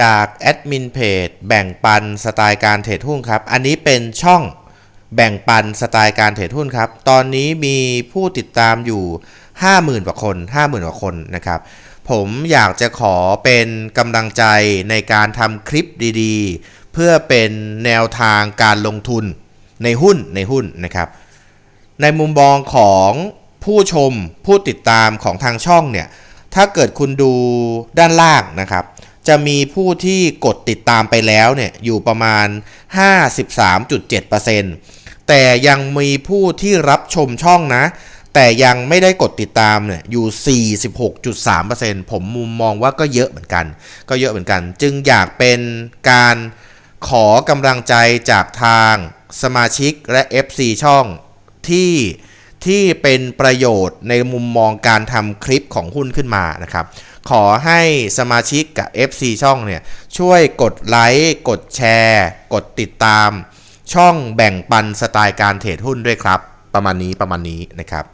จากแอดมินเพจแบ่งปันสไตล์การเทรดหุ้นครับ อันนี้เป็นช่องแบ่งปันสไตล์การเทรดหุ้นครับ ตอนนี้มีผู้ติดตามอยู่ 50,000กว่าคน 50,000กว่าคนนะครับ ผมอยากจะขอเป็นกำลังใจในการทำคลิปดีๆ เพื่อเป็นแนวทางการลงทุนในหุ้นในหุ้นนะครับ ในมุมมองของผู้ชมผู้ติดตามของทางช่องเนี่ย ถ้าเกิดคุณดูด้านล่างนะครับ จะมีผู้ที่กดติดตามไปแล้วเนี่ยอยู่ประมาณ 53.7%แต่ยังมีผู้ที่รับชมช่องนะ แต่ยังไม่ได้กดติดตามเนี่ยอยู่ 46.3%ผมมุมมองว่าก็เยอะเหมือนกัน ก็เยอะเหมือนกัน จึงอยากเป็นการขอกำลังใจจากทางสมาชิกและ FC ช่องที่ที่เป็นประโยชน์ในมุมมองการทำคลิปของหุ้นขึ้นมานะครับ ขอให้สมาชิกกับ FC ช่องเนี่ยช่วยกดไลค์กดแชร์ กดติดตาม ช่องแบ่งปันสไตล์การเทรดหุ้นด้วยครับ ประมาณนี้ประมาณนี้นะครับ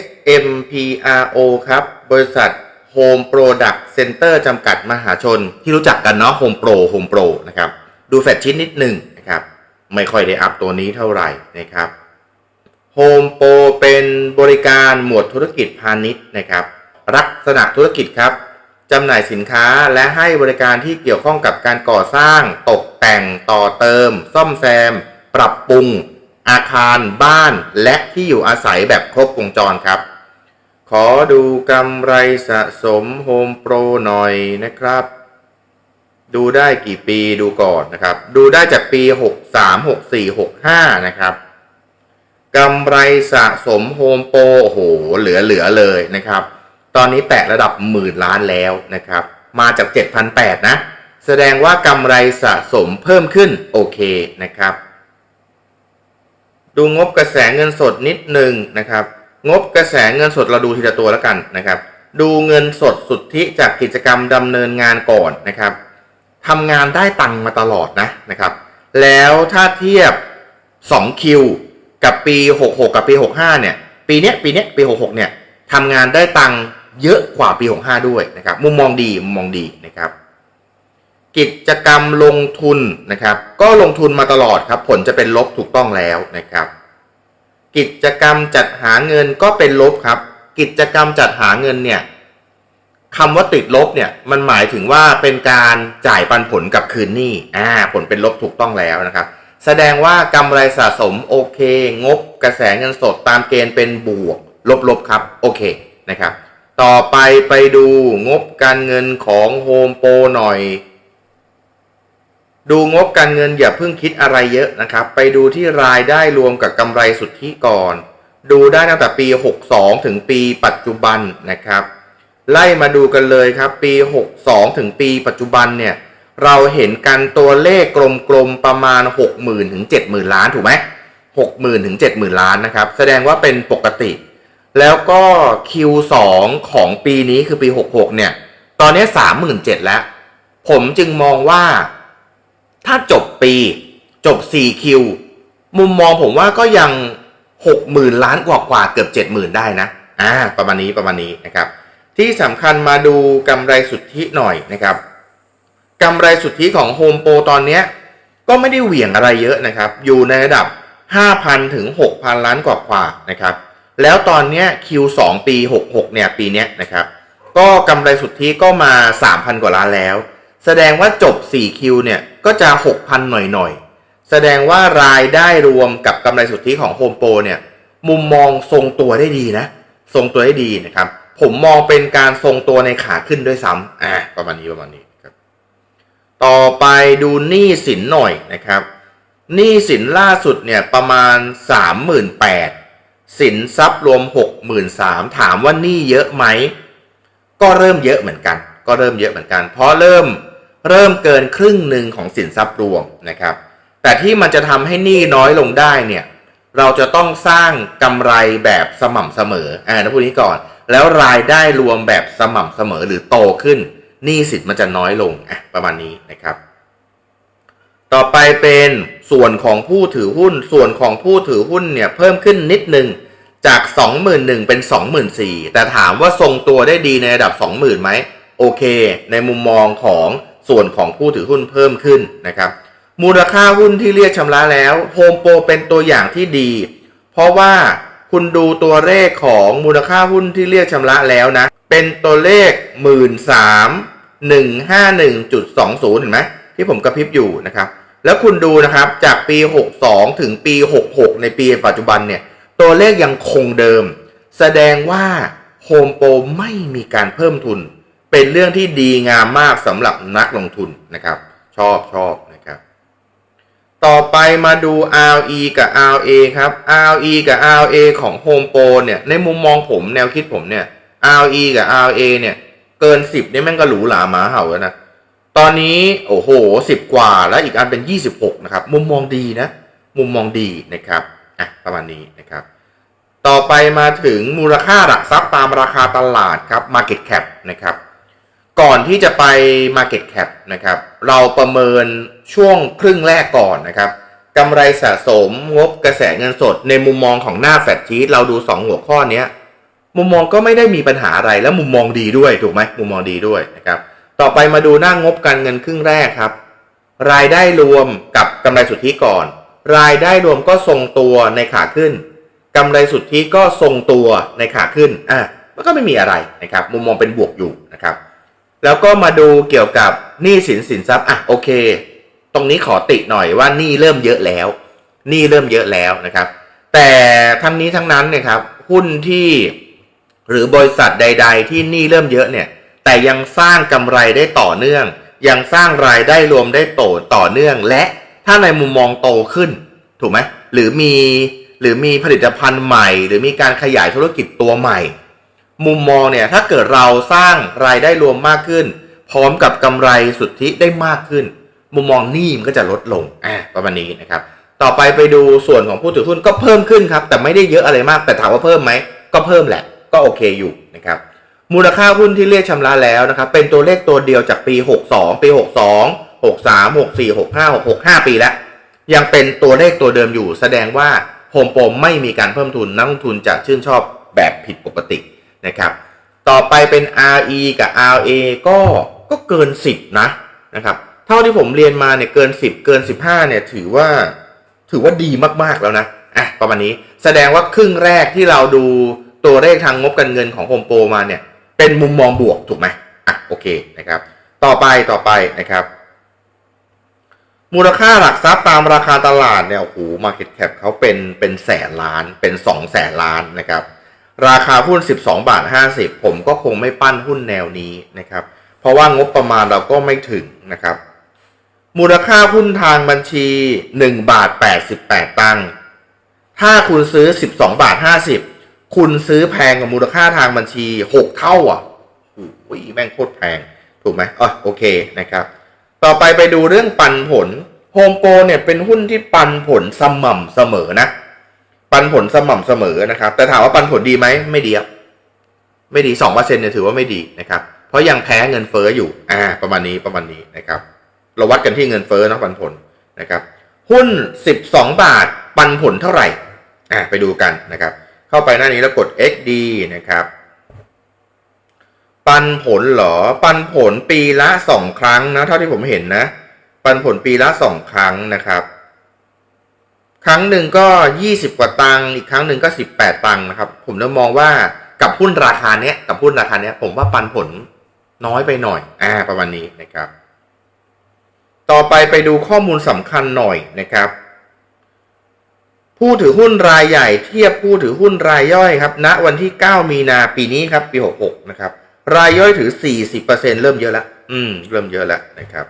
HMPRO ครับ บริษัท Home Product Center จำกัดมหาชน ที่รู้จักกันเนาะ Home Pro Home Pro นะครับ ดูแฟชชิ้นนิดหนึ่งนะครับ ไม่ค่อยได้อัพตัวนี้เท่าไหร่นะครับ Home Pro เป็นบริการหมวดธุรกิจพาณิชย์นะครับ ลักษณะธุรกิจครับจำหน่ายสินค้าและให้บริการที่เกี่ยวข้องกับการก่อสร้าง ตกแต่งต่อเติม ซ่อมแซม ปรับปรุง อาคาร บ้าน และที่อยู่อาศัยแบบครบวงจรครับ ขอดูกำไรสะสมโฮมโปรหน่อยนะครับ ดูได้กี่ปีดูก่อนนะครับ ดูได้จากปี 63 64 65 นะครับกำไรสะสมโฮมโปรโอ้โหเหลือเหลือเลยนะครับ ตอนนี้แตะระดับหมื่นล้านแล้วนะครับ มาจาก 7,800 นะ แสดงว่ากำไรสะสมเพิ่มขึ้นโอเคนะครับ ดูงบกระแสเงินสดนิดหนึ่งนะครับ งบกระแสเงินสดเราดูทีละตัวแล้วกันนะครับ ดูเงินสดสุทธิจากกิจกรรมดำเนินงานก่อนนะครับทำงานได้ตังมาตลอดนะนะครับ แล้วถ้าเทียบ2คิวกับปี 66 กับปี 65 เนี่ย ปีเนี้ยปีเนี้ยปี 66 เนี่ยทำงานได้ตัง เยอะกว่าปี 65 ด้วยนะครับมุมมองดีมุมมองดีนะครับ กิจกรรมลงทุนนะครับ ก็ลงทุนมาตลอดครับ ผลจะเป็นลบถูกต้องแล้วนะครับ กิจกรรมจัดหาเงินก็เป็นลบครับ กิจกรรมจัดหาเงินเนี่ยคำว่าติดลบเนี่ยมันหมายถึงว่าเป็นการจ่ายปันผลกับคืนหนี้อ่าผลเป็นลบถูกต้องแล้วนะครับ แสดงว่ากำไรสะสมโอเค งบกระแสเงินสดตามเกณฑ์เป็นบวก ลบๆครับโอเคนะครับ ต่อไปไปดูงบการเงินของโฮมโปรหน่อย ดูงบการเงินอย่าเพิ่งคิดอะไรเยอะนะครับ ไปดูที่รายได้รวมกับกำไรสุทธิก่อน ดูได้ตั้งแต่ปี 62 ถึงปีปัจจุบันนะครับ ไล่มาดูกันเลยครับ ปี 62 ถึงปีปัจจุบันเนี่ย เราเห็นกันตัวเลขกลมๆประมาณ 60,000 ถึง 70,000 ล้านถูกไหม60,000 ถึง 70,000 ล้านนะครับ แสดงว่าเป็นปกติ แล้วก็ Q2 ของปีนี้คือปี 66 เนี่ย ตอนนี้37,000แล้ว ผมจึงมองว่า ถ้าจบปีจบ 4Q มุมมองผมว่าก็ยัง 60,000 ล้านกว่ากว่าเกือบ 70,000 ได้นะอ่าประมาณนี้ประมาณนี้นะครับ ที่สำคัญมาดูกำไรสุทธิหน่อยนะครับกำไรสุทธิของ Home Pro ตอนนี้ก็ไม่ได้เหวี่ยงอะไรเยอะนะครับ อยู่ในระดับ 5,000 ถึง 6,000 ล้านกว่ากว่าๆนะครับ แล้วตอนเนี้ย Q2 ปี 66 เนี่ย ปีเนี้ยนะครับ ก็กำไรสุทธิก็มา 3,000 กว่าล้านแล้ว แสดงว่าจบ 4Q เนี่ย ก็จะ 6,000 หน่อยๆ แสดงว่ารายได้รวมกับกำไรสุทธิของ Home Pro เนี่ย มุมมองทรงตัวได้ดีนะ ทรงตัวได้ดีนะครับ ผมมองเป็นการทรงตัวในขาขึ้นด้วยซ้ำอ่าประมาณนี้ประมาณนี้ครับ ต่อไปดูหนี้สินหน่อยนะครับ หนี้สินล่าสุดเนี่ยประมาณ 38,000 สินทรัพย์รวม 63,000ถามว่านี้เยอะไหม ก็เริ่มเยอะเหมือนกัน ก็เริ่มเยอะเหมือนกัน เพราะเริ่มเริ่มเกินครึ่งหนึ่งของสินทรัพย์รวมนะครับ แต่ที่มันจะทำให้หนี้น้อยลงได้เนี่ยเราจะต้องสร้างกำไรแบบสม่ำเสมออ่านะพูดนี้ก่อน แล้วรายได้รวมแบบสม่ำเสมอหรือโตขึ้นหนี้สินมันจะน้อยลงอะประมาณนี้นะครับ ต่อไปเป็นส่วนของผู้ถือหุ้น ส่วนของผู้ถือหุ้นเนี่ยเพิ่มขึ้นนิดนึง จาก 21,000เป็น 24,000แต่ถามว่าทรงตัวได้ดีในระดับ 20,000ไหมโอเค ในมุมมองของส่วนของผู้ถือหุ้นเพิ่มขึ้นนะครับ มูลค่าหุ้นที่เรียกชำระแล้วโฮมโปรเป็นตัวอย่างที่ดี เพราะว่าคุณดูตัวเลขของมูลค่าหุ้นที่เรียกชำระแล้วนะ เป็นตัวเลข 1 3 1 5 1 2 0 เห็นไหมที่ผมกระพริบอยู่นะครับ แล้วคุณดูนะครับจากปี 62 ถึงปี 66 ในปีปัจจุบันเนี่ย ตัวเลขยังคงเดิม แสดงว่าโฮมโปรไม่มีการเพิ่มทุน เป็นเรื่องที่ดีงามมากสำหรับนักลงทุนนะครับ ชอบชอบนะครับ ต่อไปมาดู RE กับ RA ครับ RE กับ RA ของ Home Pro เนี่ย ในมุมมองผมแนวคิดผมเนี่ย RE กับ RA เนี่ย เกิน 10เนี่ยแม่งก็หรูหราหมาเห่าแล้วนะ ตอนนี้โอ้โห 10 กว่าแล้วอีกอันเป็น 26 นะครับ มุมมองดีนะ มุมมองดีนะครับ อะประมาณนี้นะครับ ต่อไปมาถึงมูลค่าหลักทรัพย์ตามราคาตลาดครับ Market Cap นะครับ ก่อนที่จะไป Market Cap นะครับ เราประเมินช่วงครึ่งแรกก่อนนะครับกำไรสะสมงบกระแสเงินสด ในมุมมองของหน้าแฟลชีตเราดู 2 หัวข้อนี้มุมมองก็ไม่ได้มีปัญหาอะไรและมุมมองดีด้วยถูกไหมมุมมองดีด้วยนะครับ ต่อไปมาดูหน้างบการเงินครึ่งแรกครับ รายได้รวมกับกำไรสุทธิก่อน รายได้รวมก็ทรงตัวในขาขึ้นกำไรสุทธิก็ทรงตัวในขาขึ้นอะมันก็ไม่มีอะไรนะครับมุมมองเป็นบวกอยู่นะครับ แล้วก็มาดูเกี่ยวกับหนี้สินสินทรัพย์อะโอเค ตรงนี้ขอติหน่อยว่าหนี้เริ่มเยอะแล้วหนี้เริ่มเยอะแล้วนะครับ แต่ทั้งนี้ทั้งนั้นเนี่ยครับหุ้นที่หรือบริษัทใด ๆ ที่หนี้เริ่มเยอะเนี่ย แต่ยังสร้างกำไรได้ต่อเนื่อง ยังสร้างรายได้รวมได้โตต่อเนื่องและ ถ้าในมุมมองโตขึ้น ถูกไหมหรือมีหรือมีผลิตภัณฑ์ใหม่ หรือมีการขยายธุรกิจตัวใหม่ มุมมองเนี่ยถ้าเกิดเราสร้างรายได้รวมมากขึ้น พร้อมกับกำไรสุทธิได้มากขึ้น มุมมองหนี้มันก็จะลดลงอ่าประมาณนี้นะครับ ต่อไปไปดูส่วนของผู้ถือหุ้นก็เพิ่มขึ้นครับ แต่ไม่ได้เยอะอะไรมากแต่ถามว่าเพิ่มไหมก็เพิ่มแหละก็โอเคอยู่นะครับมูลค่าหุ้นที่เรียกชำระแล้วนะครับเป็นตัวเลขตัวเดียวจากปี 62 ปี 62 63 64 65 65ปีแล้ว ยังเป็นตัวเลขตัวเดิมอยู่ แสดงว่าโฮมโปรไม่มีการเพิ่มทุนนักลงทุนจะชื่นชอบแบบผิดปกตินะครับ ต่อไปเป็น RE กับ RA ก็ก็เกิน 10 นะนะครับเท่าที่ผมเรียนมาเนี่ยเกิน 10 เกิน 15เนี่ยถือว่าถือว่าดีมากๆแล้วนะอะประมาณนี้แสดงว่าครึ่งแรกที่เราดูตัวเลขทางงบการเงินของโฮมโปรมาเนี่ยเป็นมุมมองบวกถูกไหมอะโอเคนะครับ ต่อไปต่อไปนะครับ มูลค่าหลักทรัพย์ตามราคาตลาดเนี่ยโอ้โห market cap เขาเป็นเป็นแสนล้านเป็นสองแสนล้านนะครับ ราคาหุ้น 12 บาท 50 ผมก็คงไม่ปั้นหุ้นแนวนี้นะครับ เพราะว่างบประมาณเราก็ไม่ถึงนะครับ มูลค่าหุ้นทางบัญชี 1 บาท 88 ตังค์ถ้าคุณซื้อ 12 บาท 50 คุณซื้อแพงกว่ามูลค่าทางบัญชี 6 เท่าอะโอ้ยแม่งโคตรแพง ถูกไหมอะโอเคนะครับ ต่อไปไปดูเรื่องปันผลโฮมโปรเนี่ยเป็นหุ้นที่ปันผลสม่ำเสมอนะ ปันผลสม่ำเสมอนะครับ แต่ถามว่าปันผลดีไหมไม่ดีครับไม่ดี2%เซนเนี่ยถือว่าไม่ดีนะครับ เพราะยังแพ้เงินเฟ้ออยู่อ่าประมาณนี้ประมาณนี้นะครับ เราวัดกันที่เงินเฟ้อนะปันผลนะครับ หุ้น12บาทปันผลเท่าไหร่อ่าไปดูกันนะครับ เข้าไปหน้านี้แล้วกด XD นะครับ ปันผลเหรอ ปันผลปีละสองครั้งนะ เท่าที่ผมเห็นนะ ปันผลปีละสองครั้งนะครับ ครั้งหนึ่งก็20กว่าตังค์อีกครั้งหนึ่งก็18ตังค์นะครับ ผมจะมองว่ากับหุ้นราคาเนี้ยกับหุ้นราคาเนี้ย ผมว่าปันผลน้อยไปหน่อย อ่า ประมาณนี้นะครับ ต่อไปไปดูข้อมูลสำคัญหน่อยนะครับ ผู้ถือหุ้นรายใหญ่เทียบผู้ถือหุ้นรายย่อยครับณวันที่ 9 มีนาปีนี้ครับ ปี 66 นะครับ รายย่อยถือ 40%เริ่มเยอะแล้วอืม เริ่มเยอะแล้วนะครับ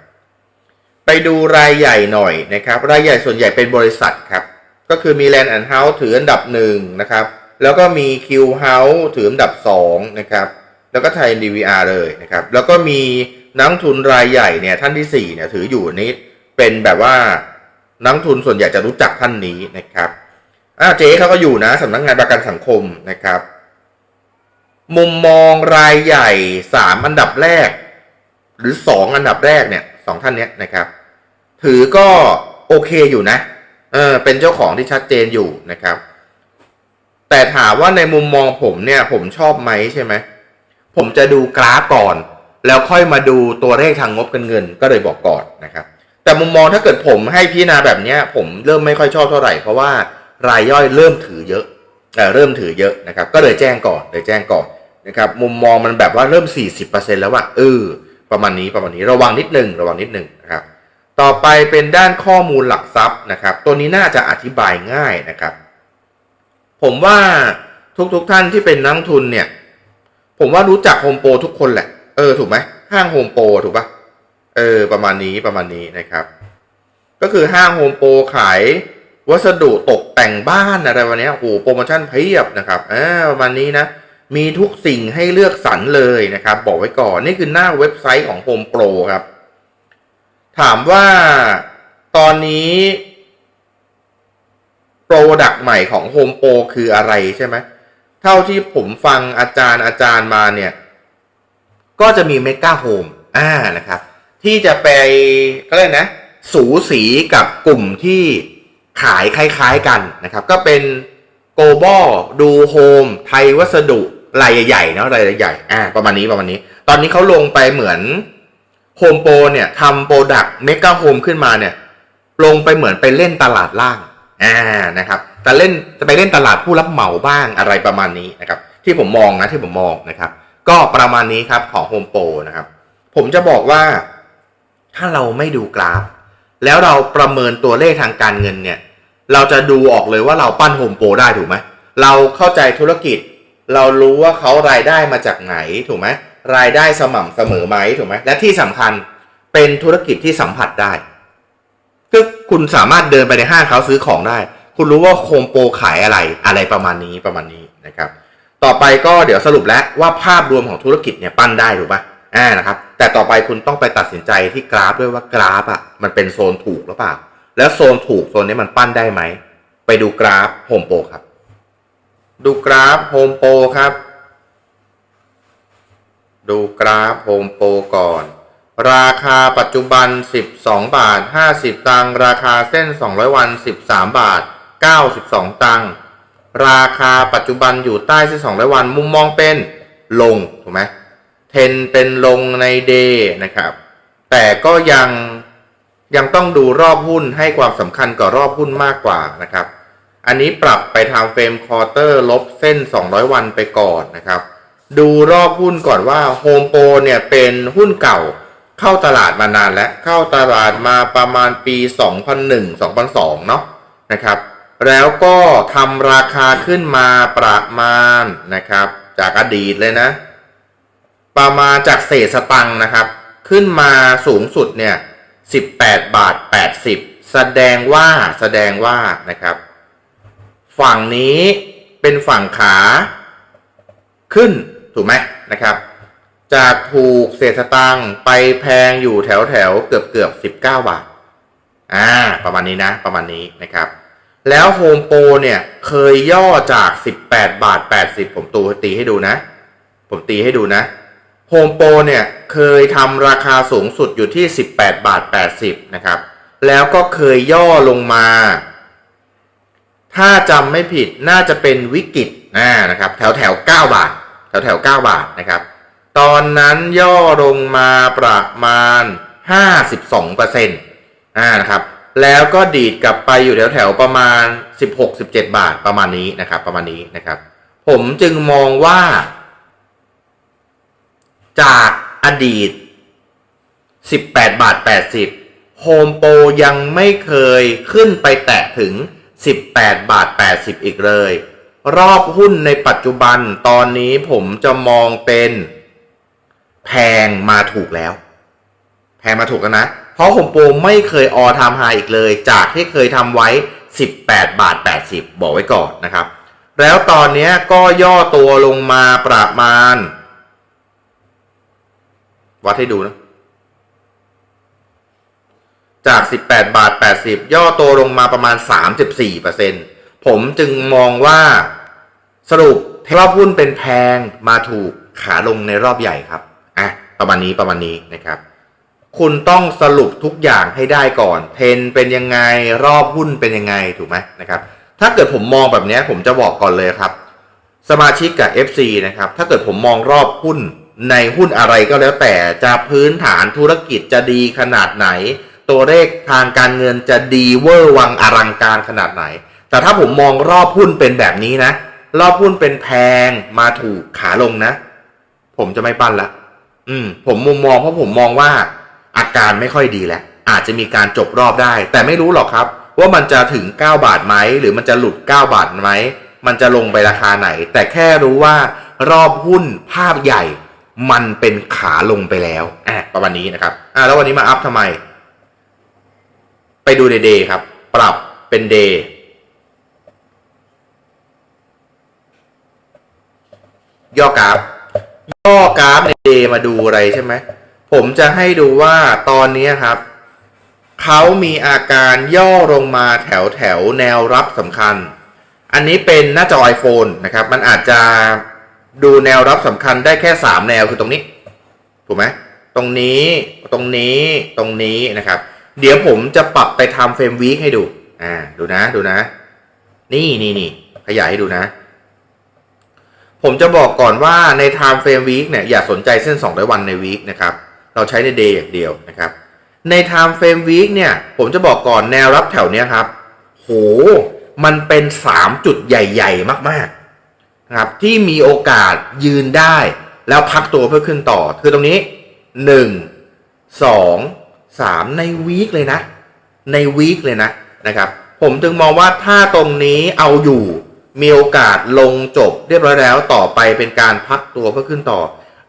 ไปดูรายใหญ่หน่อยนะครับ รายใหญ่ส่วนใหญ่เป็นบริษัทครับ ก็คือมี Land and House ถืออันดับหนึ่งนะครับ แล้วก็มี Q House ถืออันดับสองนะครับ แล้วก็ไทย DVR เลยนะครับ แล้วก็มีนักทุนรายใหญ่เนี่ยท่านที่สี่เนี่ยถืออยู่นี้เป็นแบบว่านักทุนส่วนใหญ่จะรู้จักท่านนี้นะครับอ่าเจ๊เขาก็อยู่นะสำนักงานประกันสังคมนะครับ มุมมองรายใหญ่สามอันดับแรก หรือสองอันดับแรกเนี่ยสองท่านเนี้ยนะครับ ถือก็โอเคอยู่นะเออเป็นเจ้าของที่ชัดเจนอยู่นะครับ แต่ถามว่าในมุมมองผมเนี่ย ผมชอบไหมใช่ไหมผมจะดูกราฟก่อน แล้วค่อยมาดูตัวเลขทางงบกันเงิน ก็เลยบอกก่อนนะครับ แต่มุมมองถ้าเกิดผมให้พิจารณาแบบเนี้ยผมเริ่มไม่ค่อยชอบเท่าไหร่เพราะว่ารายย่อยเริ่มถือเยอะเออเริ่มถือเยอะนะครับ ก็เลยแจ้งก่อนเลยแจ้งก่อน นะครับมุมมองมันแบบว่าเริ่ม 40%แล้วว่าเออประมาณนี้ประมาณนี้ระวังนิดนึงระวังนิดนึงนะครับต่อไปเป็นด้านข้อมูลหลักทรัพย์นะครับ ตัวนี้น่าจะอธิบายง่ายนะครับ ผมว่าทุกๆทท่านที่เป็นนักทุนเนี่ย ผมว่ารู้จักโฮมโปรทุกคนแหละ เออถูกไหมห้างโฮมโปรถูกปะเออประมาณนี้ประมาณนี้นะครับ ก็คือห้างโฮมโปรขายวัสดุตกแต่งบ้านอะไรวันนี้โอ้โหโปรโมชั่นเพียบนะครับอ่าประมาณนี้นะ มีทุกสิ่งให้เลือกสรรเลยนะครับ บอกไว้ก่อนนี่คือหน้าเว็บไซต์ของ Home Pro ครับ ถามว่าตอนนี้โปรดักต์ใหม่ของ Home Pro คืออะไรใช่ไหมเท่าที่ผมฟังอาจารย์อาจารย์มาเนี่ย ก็จะมีเมก a โฮมอ่านะครับ ที่จะไปก็เลยนะ สูสีกับกลุ่มที่ขายคล้าย ๆกันนะครับ ก็เป็น โกลบอลดูโฮมไทยวัสดุรายใหญ่ๆเนาะรายใหญ่ๆอ่าประมาณนี้ประมาณนี้ ตอนนี้เขาลงไปเหมือนโฮมโปรเนี่ยทำโปรดักต์เมก a โฮมขึ้นมาเนี่ย ลงไปเหมือนไปเล่นตลาดล่างอ่านะครับแต่เล่นจะไปเล่นตลาดผู้รับเหมาบ้างอะไรประมาณนี้นะครับ ที่ผมมองนะที่ผมมองนะครับ ก็ประมาณนี้ครับของ Home Pro นะครับ ผมจะบอกว่าถ้าเราไม่ดูกราฟ แล้วเราประเมินตัวเลขทางการเงินเนี่ย เราจะดูออกเลยว่าเราปั้นโฮมโปรได้ถูกไหมเราเข้าใจธุรกิจ เรารู้ว่าเขารายได้มาจากไหนถูกไหมรายได้สม่ำเสมอไหมถูกไหมและที่สำคัญเป็นธุรกิจที่สัมผัสได้คือคุณสามารถเดินไปในห้างเขาซื้อของได้ คุณรู้ว่าโฮมโปรขายอะไรอะไรประมาณนี้ประมาณนี้นะครับ ต่อไปก็เดี๋ยวสรุปแล้วว่าภาพรวมของธุรกิจเนี่ยปั้นได้ถูกปะอ่านะครับ แต่ต่อไปคุณต้องไปตัดสินใจที่กราฟด้วยว่ากราฟอะมันเป็นโซนถูกหรือเปล่า แล้วโซนถูกโซนนี้มันปั้นได้ไหม ไปดูกราฟโฮมโปรครับ ดูกราฟโฮมโปรครับ ดูกราฟโฮมโปรก่อน ราคาปัจจุบัน 12 บาท 50 ตังราคาเส้น 200 วัน 13 บาท 92 ตังราคาปัจจุบันอยู่ใต้เส้น200 วันมุมมองเป็นลงถูกไหมเทนเป็นลงในเดย์นะครับ แต่ก็ยัง ยังต้องดูรอบหุ้นให้ความสำคัญกับรอบหุ้นมากกว่านะครับ อันนี้ปรับไปทางเฟรมคอร์เตอร์ลบเส้น 200 วันไปก่อนนะครับ ดูรอบหุ้นก่อนว่าโฮมโปรเนี่ยเป็นหุ้นเก่าเข้าตลาดมานานแล้วเข้าตลาดมาประมาณปี 2001-2002 เนาะนะครับ แล้วก็ทำราคาขึ้นมาประมาณนะครับ จากอดีตเลยนะ ประมาณจากเศษสตังค์นะครับ ขึ้นมาสูงสุดเนี่ย 18 บาท 80 แสดงว่าแสดงว่านะครับ ฝั่งนี้เป็นฝั่งขาขึ้นถูกไหมนะครับ จากถูกเศษสตังค์ไปแพงอยู่แถวแถวเกือบเกือบ 19 บาทอ่าประมาณนี้นะ ประมาณนี้นะครับ แล้วโฮมโปรเนี่ยเคยย่อจาก 18 บาท 80 ผมตูตีให้ดูนะ ผมตีให้ดูนะ โฮมโปรเนี่ยเคยทำราคาสูงสุดอยู่ที่ 18 บาท 80 นะครับ แล้วก็เคยย่อลงมา ถ้าจำไม่ผิดน่าจะเป็นวิกฤตนะครับ แถวแถว9บาท แถวแถว9บาทนะครับ ตอนนั้นย่อลงมาประมาณ 52%อ่านะครับ แล้วก็ดีดกลับไปอยู่แถวแถวประมาณ 16-17 บาทประมาณนี้นะครับ ประมาณนี้นะครับ ผมจึงมองว่า จากอดีต 18 บาท 80 โฮมโปรยังไม่เคยขึ้นไปแตะถึง 18 บาท 80 อีกเลย รอบหุ้นในปัจจุบันตอนนี้ผมจะมองเป็นแพงมาถูกแล้ว แพงมาถูกแล้วนะ เพราะโฮมโปรไม่เคยออทามไฮอีกเลย จากที่เคยทำไว้ 18 บาท 80 บอกไว้ก่อนนะครับ แล้วตอนนี้ก็ย่อตัวลงมาประมาณ วัดให้ดูนะ จาก 18 บาท 80 ย่อตัวลงมาประมาณ 34%ผมจึงมองว่าสรุปรอบหุ้นเป็นแพงมาถูกขาลงในรอบใหญ่ครับอะประมาณนี้ประมาณนี้นะครับ คุณต้องสรุปทุกอย่างให้ได้ก่อนเทรนเป็นยังไงรอบหุ้นเป็นยังไงถูกไหมนะครับ ถ้าเกิดผมมองแบบนี้ผมจะบอกก่อนเลยครับ สมาชิกกับ FC นะครับ ถ้าเกิดผมมองรอบหุ้น ในหุ้นอะไรก็แล้วแต่จะพื้นฐานธุรกิจจะดีขนาดไหน ตัวเลขทางการเงินจะดีเวอร์วังอลังการขนาดไหน แต่ถ้าผมมองรอบหุ้นเป็นแบบนี้นะ รอบหุ้นเป็นแพงมาถูกขาลงนะ ผมจะไม่ปั้นละ อืม ผมมุมมองเพราะผมมองว่า อาการไม่ค่อยดีแล้ว อาจจะมีการจบรอบได้ แต่ไม่รู้หรอกครับ ว่ามันจะถึง 9 บาทไหมหรือมันจะหลุด 9 บาทไหมมันจะลงไปราคาไหน แต่แค่รู้ว่ารอบหุ้นภาพใหญ่ มันเป็นขาลงไปแล้วอะประมาณนี้นะครับอะแล้ววันนี้มาอัพทำไม ไปดูเดย์ครับ ปรับเป็นเดย์ย่อกราฟย่อกราฟในเดย์มาดูอะไรใช่ไหมผมจะให้ดูว่าตอนนี้ครับเขามีอาการย่อลงมาแถวแถวแนวรับสำคัญ อันนี้เป็นหน้าจอ iPhone นะครับ มันอาจจะ ดูแนวรับสำคัญได้แค่ 3 แนวคือตรงนี้ ถูกไหมตรงนี้ตรงนี้ตรงนี้นะครับ เดี๋ยวผมจะปรับไปทำเฟรมวีคให้ดูอ่าดูนะดูนะ นี่นี่นี่ขยายให้ดูนะ ผมจะบอกก่อนว่าใน Time Frame Week เนี่ยอย่าสนใจเส้น 200 วันใน Week นะครับ เราใช้ใน Day อย่างเดียวนะครับ ใน Time Frame Week เนี่ย ผมจะบอกก่อนแนวรับแถวเนี้ยครับ โห มันเป็น 3 จุดใหญ่ ๆ มากๆ นะครับที่มีโอกาสยืนได้ แล้วพักตัวเพื่อขึ้นต่อ คือตรงนี้ 1 2 3 ในวีคเลยนะ ในวีคเลยนะนะครับ ผมจึงมองว่าถ้าตรงนี้เอาอยู่ มีโอกาสลงจบเรียบร้อยแล้วต่อไปเป็นการพักตัวเพื่อขึ้นต่อ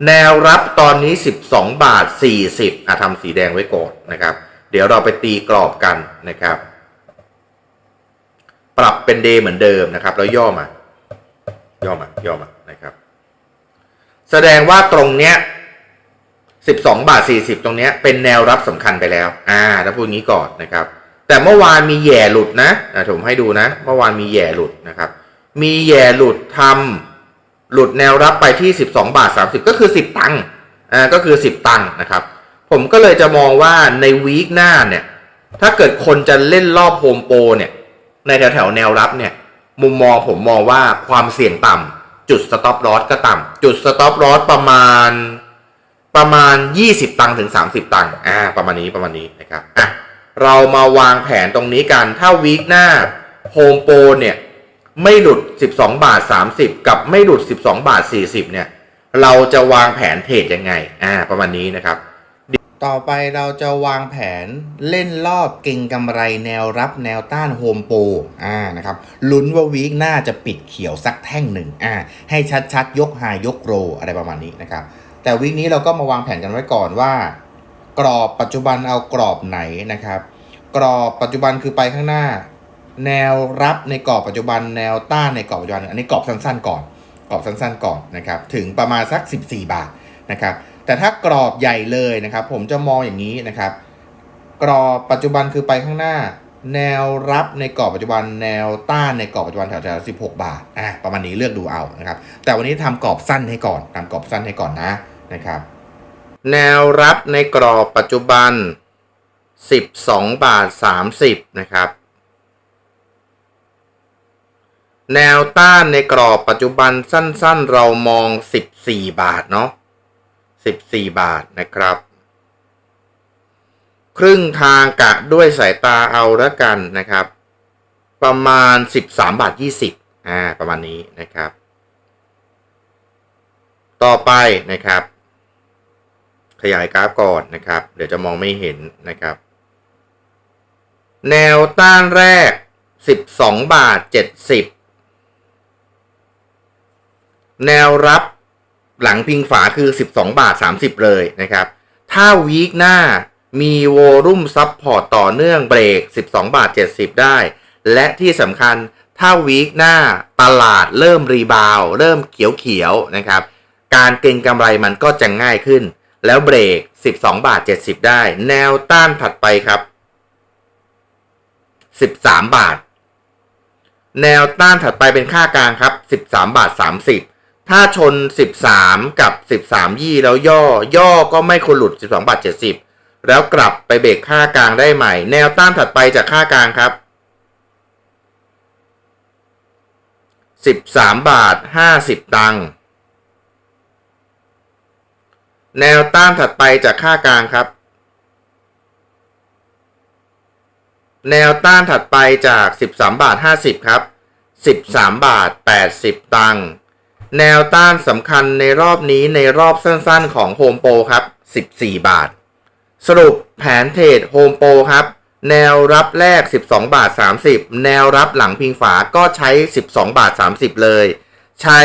แนวรับตอนนี้ 12 บาท 40อะทำสีแดงไว้ก่อนนะครับ เดี๋ยวเราไปตีกรอบกันนะครับ ปรับเป็นเดย์เหมือนเดิมนะครับ แล้วย่อมา ย่อมาย่อมานะครับ แสดงว่าตรงเนี้ย12บาท40ตรงเนี้ยเป็นแนวรับสำคัญไปแล้ว อ่าถ้าพูดงี้ก่อนนะครับ แต่เมื่อวานมีแย่หลุดนะอะผมให้ดูนะ เมื่อวานมีแย่หลุดนะครับ มีแย่หลุดทำหลุดแนวรับไปที่ 12 บาท 30 ก็คือ 10 ตังค์ อ่า ก็คือ 10 ตังค์นะครับ ผมก็เลยจะมองว่าในวีคหน้าเนี่ย ถ้าเกิดคนจะเล่นรอบโฮมโปรเนี่ย ในแถวแถวแนวรับเนี่ย มุมมองผมมองว่าความเสี่ยงต่ำจุดสต็อปลอสก็ต่ำจุดสต็อปลอสประมาณประมาณ 20 ตังค์ถึง 30 ตังค์อ่าประมาณนี้ประมาณนี้นะครับอะเรามาวางแผนตรงนี้กัน ถ้าวีคหน้าโฮมโปรเนี่ยไม่หลุด 12 บาท 30 กับไม่หลุด 12 บาท 40 เนี่ย เราจะวางแผนเทรดยังไง อ่า ประมาณนี้นะครับ ต่อไปเราจะวางแผนเล่นรอบเก่งกำไรแนวรับแนวต้านโฮมโปรอ่านะครับลุ้นว่าวีคหน้าจะปิดเขียวสักแท่งหนึ่งอ่าให้ชัดๆ ยกไฮยกโรอะไรประมาณนี้นะครับ แต่วีคนี้เราก็มาวางแผนกันไว้ก่อนว่า กรอบปัจจุบันเอากรอบไหนนะครับ กรอบปัจจุบันคือไปข้างหน้า แนวรับในกรอบปัจจุบันแนวต้านในกรอบปัจจุบันอันนี้กรอบสั้นๆ ก่อนกรอบสั้นๆ ก่อนนะครับถึงประมาณสัก 14 บาทนะครับ แต่ถ้ากรอบใหญ่เลยนะครับ ผมจะมองอย่างนี้นะครับ กรอบปัจจุบันคือไปข้างหน้า แนวรับในกรอบปัจจุบัน แนวต้านในกรอบปัจจุบันแถวๆ16บาทอะประมาณนี้เลือกดูเอานะครับ แต่วันนี้ทำกรอบสั้นให้ก่อนทำกรอบสั้นให้ก่อนนะนะครับ แนวรับในกรอบปัจจุบัน12บาท30นะครับแนวต้านในกรอบปัจจุบันสั้นๆ เรามอง 14 บาทเนาะ 14 บาทนะครับ ครึ่งทางกะด้วยสายตาเอาล้วกันนะครับ ประมาณ 13 บาท 20อ่าประมาณนี้นะครับ ต่อไปนะครับ ขยายกราฟก่อนนะครับ เดี๋ยวจะมองไม่เห็นนะครับ แนวต้านแรก 12 บาท 70 แนวรับ หลังพิงฝาคือ 12 บาท 30 เลยนะครับ ถ้าวีคหน้ามีโวลุ่มซับพอร์ตต่อเนื่องเบรก 12 บาท 70 ได้ และที่สำคัญถ้าวีคหน้าตลาดเริ่มรีบาว เริ่มเขียวๆนะครับ การเก็งกำไรมันก็จะง่ายขึ้น แล้วเบรก 12 บาท 70 ได้ แนวต้านถัดไปครับ 13 บาท แนวต้านถัดไปเป็นค่ากลางครับ 13 บาท 30 ถ้าชน 13 กับ 13 ยี่แล้วย่อย่อก็ไม่ควรหลุด 12 บาท 70 แล้วกลับไปเบรกค่ากลางได้ใหม่ แนวต้านถัดไปจากค่ากลางครับ 13 บาท 50 ตังค์แนวต้านถัดไปจากค่ากลางครับ แนวต้านถัดไปจาก 13 บาท 50 ครับ 13 บาท 80 ตังค์ แนวต้านสำคัญในรอบนี้ในรอบสั้นๆของ Home Pro ครับ 14 บาท สรุปแผนเทรด Home Pro ครับ แนวรับแรก 12 บาท 30 แนวรับหลังพิงฝาก็ใช้ 12 บาท 30 เลย ใช้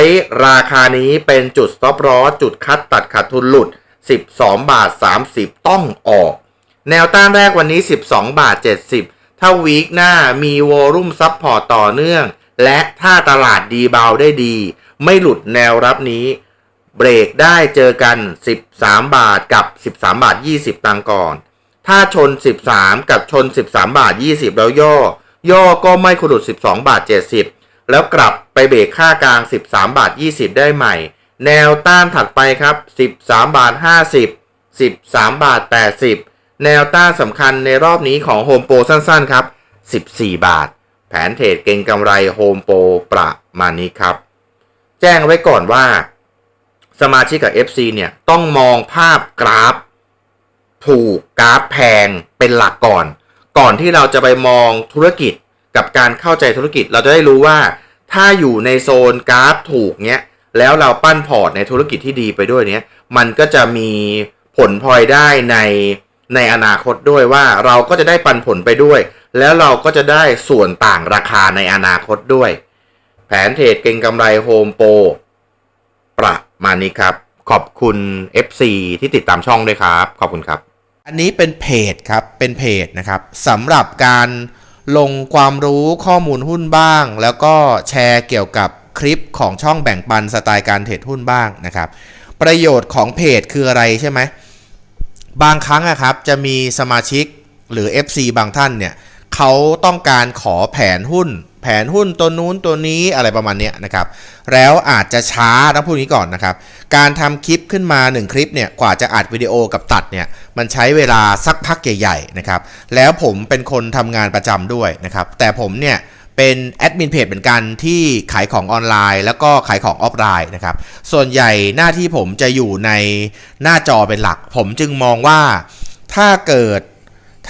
ราคานี้เป็นจุด stop loss จุดคัดตัดขาดทุนหลุด 12 บาท 30 ต้องออก แนวต้านแรกวันนี้ 12 บาท 70 ถ้าวีคหน้ามีวอลุ่มซับพอร์ตต่อเนื่อง และถ้าตลาดดีเบาได้ดี ไม่หลุดแนวรับนี้ เบรกได้เจอกัน 13 บาทกับ 13 บาท 20 ตังก่อน ถ้าชน 13 กับชน 13 บาท 20 แล้วย่อ ย่อก็ไม่ขลุด 12 บาท 70 แล้วกลับไปเบรกค่ากลาง 13 บาท 20 ได้ใหม่ แนวต้านถัดไปครับ 13 บาท 50 13 บาท 80 แนวต้านสำคัญในรอบนี้ของโฮมโปรสั้นๆ ครับ 14 บาท แผนเทรดเก่งกำไรโฮมโปรประมาณนี้ครับ แจ้งไว้ก่อนว่า สมาชิกกับ FC เนี่ยต้องมองภาพกราฟ ถูกกราฟแพงเป็นหลักก่อน ก่อนที่เราจะไปมองธุรกิจกับการเข้าใจธุรกิจเราจะได้รู้ว่า ถ้าอยู่ในโซนกราฟถูกเนี้ยแล้วเราปั้นพอร์ตในธุรกิจที่ดีไปด้วยเนี้ยมันก็จะมีผลพลอยได้ในในอนาคตด้วยว่าเราก็จะได้ปันผลไปด้วย แล้วเราก็จะได้ส่วนต่างราคาในอนาคตด้วย แผนเทรดเก่งกำไรโฮมโปรประมาณนี้ครับ ขอบคุณ FC ที่ติดตามช่องด้วยครับ ขอบคุณครับ อันนี้เป็นเพจครับ เป็นเพจนะครับสำหรับการลงความรู้ข้อมูลหุ้นบ้าง แล้วก็แชร์เกี่ยวกับคลิปของช่องแบ่งปันสไตล์การเทรดหุ้นบ้างนะครับ ประโยชน์ของเพจคืออะไรใช่ไหม บางครั้งอะครับจะมีสมาชิกหรือ FC บางท่านเนี่ยเขาต้องการขอแผนหุ้น แผนหุ้นตัวนู้นตัวนี้อะไรประมาณนี้นะครับ แล้วอาจจะช้าต้องพูดงนี้ก่อนนะครับ การทำคลิปขึ้นมา 1 คลิปเนี่ยกว่าจะอัดวิดีโอกับตัดเนี่ยมันใช้เวลาสักพักใหญ่ๆนะครับ แล้วผมเป็นคนทำงานประจำด้วยนะครับ แต่ผมเนี่ยเป็นแอดมินเพจเหมือนกันที่ขายของออนไลน์ แล้วก็ขายของออฟไลน์นะครับ ส่วนใหญ่หน้าที่ผมจะอยู่ในหน้าจอเป็นหลัก ผมจึงมองว่าถ้าเกิด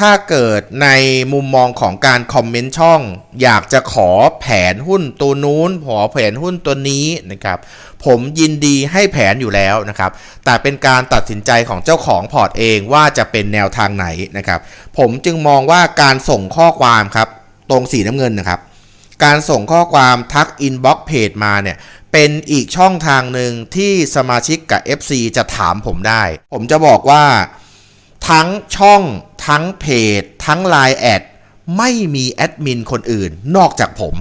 ถ้าเกิดในมุมมองของการคอมเมนต์ช่อง อยากจะขอแผนหุ้นตัวนู้นขอแผนหุ้นตัวนี้นะครับ ผมยินดีให้แผนอยู่แล้วนะครับ แต่เป็นการตัดสินใจของเจ้าของพอร์ตเองว่าจะเป็นแนวทางไหนนะครับ ผมจึงมองว่าการส่งข้อความครับ ตรงสีน้ำเงินนะครับ การส่งข้อความทักอินบ็อกเพจมาเนี่ยเป็นอีกช่องทางหนึ่งที่สมาชิกกับ FC จะถามผมได้ ผมจะบอกว่า ทั้งช่องทั้งเพจ ทั้ง Line แอดไม่มีแอดมินคนอื่น นอกจากผม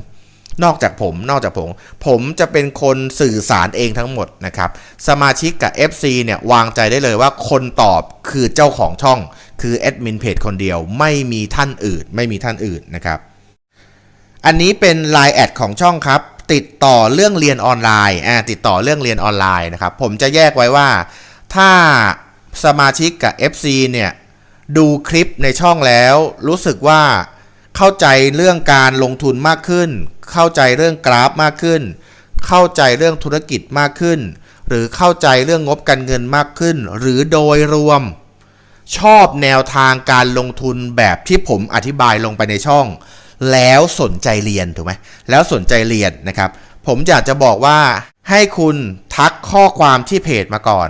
นอกจากผมนอกจากผม ผมจะเป็นคนสื่อสารเองทั้งหมดนะครับ สมาชิกกับ FC เนี่ยวางใจได้เลยว่าคนตอบคือเจ้าของช่อง คือแอดมินเพจคนเดียวไม่มีท่านอื่น ไม่มีท่านอื่นนะครับอันนี้เป็น Line แอดของช่องครับติดต่อเรื่องเรียนออนไลน์อ่าติดต่อเรื่องเรียนออนไลน์นะครับ ผมจะแยกไว้ว่า ถ้า สมาชิกกับ FC เนี่ยดูคลิปในช่องแล้วรู้สึกว่าเข้าใจเรื่องการลงทุนมากขึ้น เข้าใจเรื่องกราฟมากขึ้น เข้าใจเรื่องธุรกิจมากขึ้น หรือเข้าใจเรื่องงบการเงินมากขึ้น หรือโดยรวม ชอบแนวทางการลงทุนแบบที่ผมอธิบายลงไปในช่อง แล้วสนใจเรียนถูกไหมแล้วสนใจเรียนนะครับ ผมอยากจะบอกว่าให้คุณทักข้อความที่เพจมาก่อน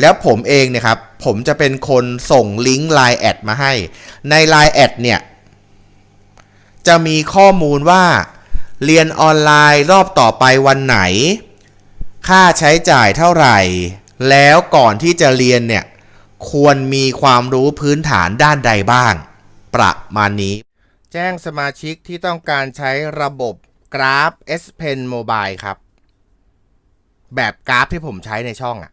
แล้วผมเองเนี่ยครับ ผมจะเป็นคนส่งลิงก์ Line แอดมาให้ ใน Line แอดเนี่ย จะมีข้อมูลว่า เรียนออนไลน์รอบต่อไปวันไหน ค่าใช้จ่ายเท่าไหร่ แล้วก่อนที่จะเรียนเนี่ย ควรมีความรู้พื้นฐานด้านใดบ้าง ประมาณนี้ แจ้งสมาชิกที่ต้องการใช้ระบบกราฟ S Pen Mobile ครับ แบบกราฟที่ผมใช้ในช่องอะ่ะ